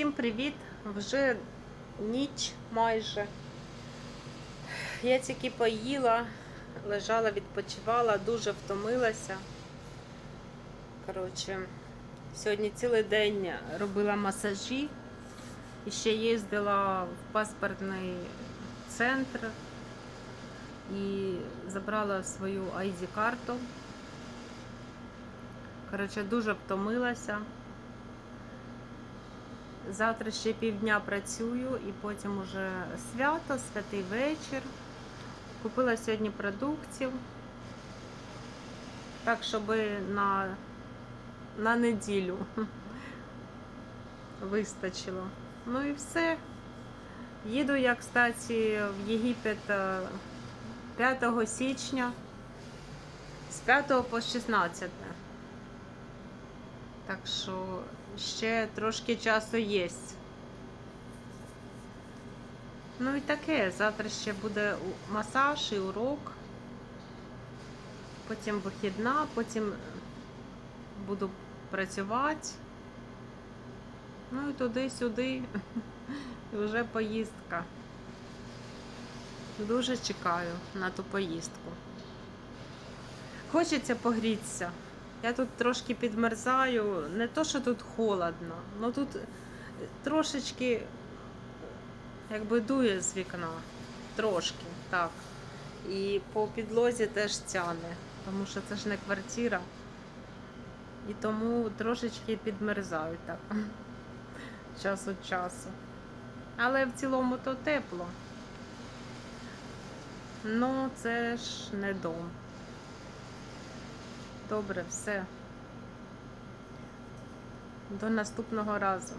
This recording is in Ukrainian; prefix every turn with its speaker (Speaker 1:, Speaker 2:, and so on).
Speaker 1: Всім привіт! Вже ніч майже. Я тільки поїла, лежала, відпочивала, дуже втомилася. Коротше, сьогодні цілий день робила масажі і ще їздила в паспортний центр і забрала свою ID-карту. Коротше, дуже втомилася. Завтра ще півдня працюю і потім уже свято, святий вечір. Купила сьогодні продуктів. Так, щоб на, на неділю вистачило. Ну і все. Їду я, кстати, в Єгипет е, 5 січня з 5 по 16. Так що ще трошки часу є. Ну і таке. Завтра ще буде масаж і урок. Потім вихідна, потім буду працювати. Ну і туди-сюди. І вже поїздка. Дуже чекаю на ту поїздку. Хочеться погрітися. Я тут трошки підмерзаю. Не то, що тут холодно, але тут трошечки якби дує з вікна. Трошки, так. І по підлозі теж тяне, тому що це ж не квартира. І тому трошечки підмерзаю так. Час від часу. Але в цілому то тепло. Ну, це ж не дом. Добре, все. До наступного разу.